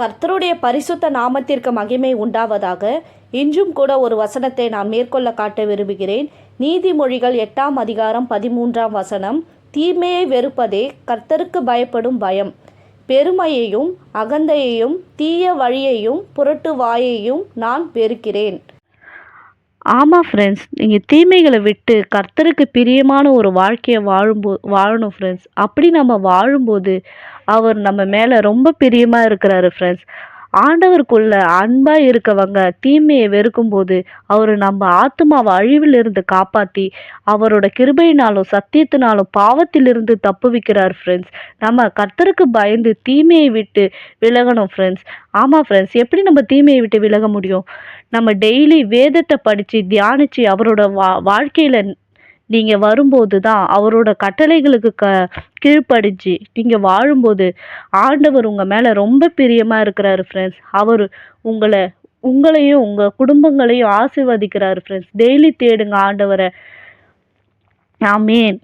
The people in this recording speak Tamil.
கர்த்தருடைய பரிசுத்த நாமத்திற்கு மகிமை உண்டாவதாக இன்றும் கூட ஒரு வசனத்தை நான் மேற்கொள்ள காட்ட விரும்புகிறேன். நீதிமொழிகள் எட்டாம் அதிகாரம் பதிமூன்றாம் வசனம் தீமையை வெறுப்பதே கர்த்தருக்கு பயப்படும் பயம். பெருமையையும் அகந்தையையும் தீய வழியையும் புரட்டு வாயையும் நான் வெறுக்கிறேன். ஆமாம் ஃப்ரெண்ட்ஸ் நீங்கள் தீமைகளை விட்டு கர்த்தருக்கு பிரியமான ஒரு வாழ்க்கையை வாழும்போ வாழணும் ஃப்ரெண்ட்ஸ் அப்படி நம்ம வாழும்போது அவர் நம்ம மேலே ரொம்ப பிரியமாக இருக்கிறாரு ஃப்ரெண்ட்ஸ் ஆண்டவருக்குள்ள அன்பாக இருக்கவங்க தீமையை வெறுக்கும்போது அவர் நம்ம ஆத்மாவை அழிவிலிருந்து காப்பாற்றி அவரோட கிருபையினாலும் சத்தியத்தினாலும் பாவத்திலிருந்து தப்புவிக்கிறார் ஃப்ரெண்ட்ஸ் நம்ம கர்த்தருக்கு பயந்து தீமையை விட்டு விலகணும் ஃப்ரெண்ட்ஸ் ஆமாம் ஃப்ரெண்ட்ஸ் எப்படி நம்ம தீமையை விட்டு விலக முடியும்? நம்ம டெய்லி வேதத்தை படித்து தியானித்து அவரோட வா வாழ்க்கையில் நீங்கள் வரும்போது தான் அவரோட கட்டளைகளுக்கு க கீழ்ப்படிஞ்சு நீங்கள் வாழும்போது ஆண்டவர் உங்கள் மேலே ரொம்ப பிரியமாக இருக்கிறாரு ஃப்ரெண்ட்ஸ் அவர் உங்களை உங்களையும் உங்கள் குடும்பங்களையும் ஆசிர்வதிக்கிறாரு ஃப்ரெண்ட்ஸ் டெய்லி தேடுங்க ஆண்டவரை. ஆமேன்